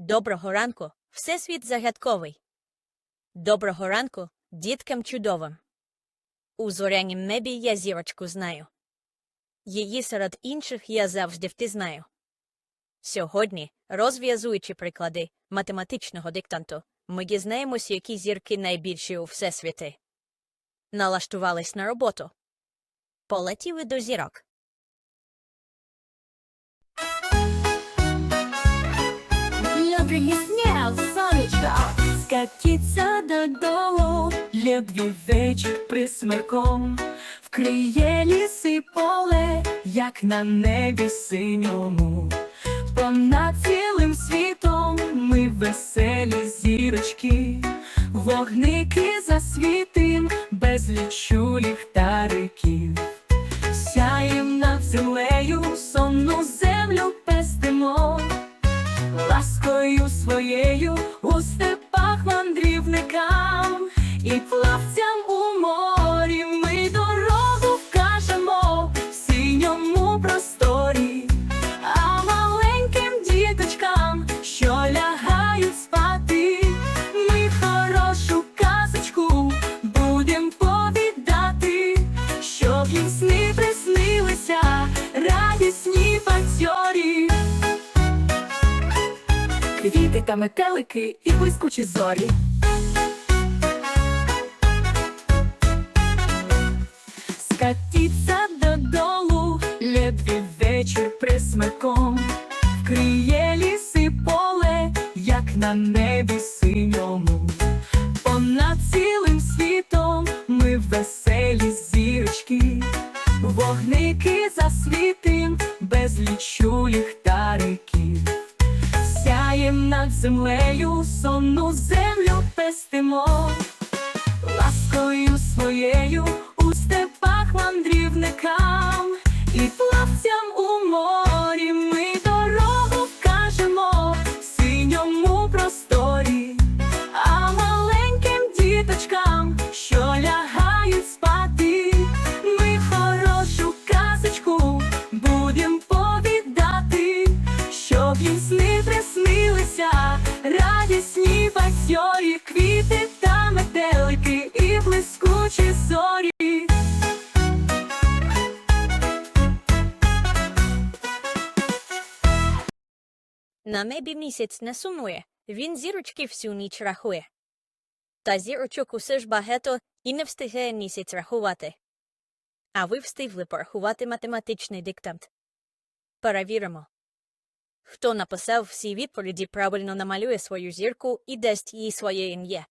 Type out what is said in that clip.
Доброго ранку, Всесвіт загадковий. Доброго ранку, діткам чудовим. У зорянім небі я зірочку знаю. Її серед інших я завжди впізнаю. Сьогодні, розв'язуючи приклади математичного диктанту, ми дізнаємось, які зірки найбільші у всесвіті. Налаштувались на роботу. Полетіли до зірок. Добрий сняв сонечко, скатіться додолу, ледві вечір присмерком, вкриє ліси поле, як на небі синьому. Понад цілим світом ми веселі зірочки, вогники засвітим, безлічу ліхтариків. Сяєм над землею, бадьорі. Квіти та метелики і блискучі зорі. Скатіться додолу, ледві вечір присмерком, вкриє ліси поле, як на небі синьому. Понад цілим світом ми веселі зірочки, вогники землею, сонну землю пестимо, ласкою своєю у степах мандрівникам і плавцям у морі ми На небі місяць не сумує, він зірочки всю ніч рахує. Та зірочок усе ж багато і не встигає місяць рахувати. А ви встигли порахувати математичний диктант. Перевіримо. Хто написав всі відповіді правильно намалює свою зірку і дасть їй своє ім'я.